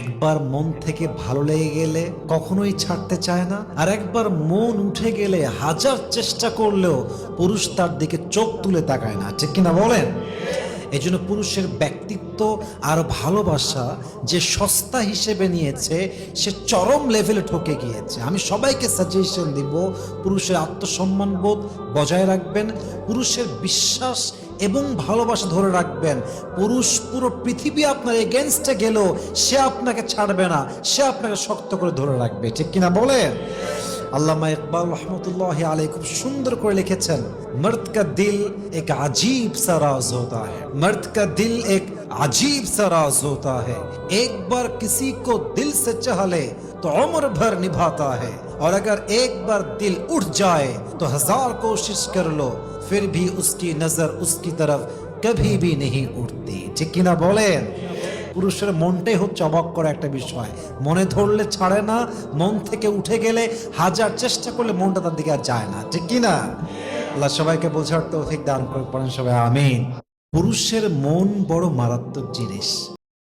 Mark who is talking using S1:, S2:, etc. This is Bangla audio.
S1: একবার মন থেকে ভালো লেগে গেলে কখনোই ছাড়তে চায় না, আর একবার মন উঠে গেলে হাজার চেষ্টা করলেও পুরুষ তার দিকে চোখ তুলে তাকায় না। ঠিক কিনা বলেন? এই জন্য পুরুষের ব্যক্তিত্ব আর ভালোবাসা যে সস্তা হিসেবে নিয়েছে, সে চরম লেভেলে ঠকে গিয়েছে। আমি সবাইকে সাজেশন দিব, পুরুষের আত্মসম্মান বোধ বজায় রাখবেন, পুরুষের বিশ্বাস এবং ভালোবাসা ধরে রাখবেন। পুরুষ, পুরো পৃথিবী আপনার এগেনস্টে গেলেও সে আপনাকে ছাড়বে না। সে আপনাকে শক্ত করে ধরে রাখবে। ঠিক কিনা বলেন? আল্লামা ইকবাল রহমতুল্লাহ আলাই খুব সুন্দর করে লিখেছেন मर्द का दिल एक अजीब सा राज होता है मर्द का दिल एक अजीब सा राज होता है एक बार किसी को दिल से चाह ले तो उम्र भर निभाता है और अगर एक बार दिल उठ जाए तो हजार कोशिश कर लो फिर भी उसकी नजर उसकी तरफ कभी भी नहीं उठती ঠিক কিনা বলেন পুরুষের মনটাই হচ্ছে অবাক করা একটা বিষয়। মনে ধরলে ছাড়ে না, মন থেকে উঠে গেলে হাজার চেষ্টা করলে মনটা তার দিকে আর যায় না। ঠিক কি না? আল্লাহ সবাইকে বোঝার তৌফিক দান করে পড়েন সবাই, আমিন। পুরুষের মন বড় মারাত্মক জিনিস।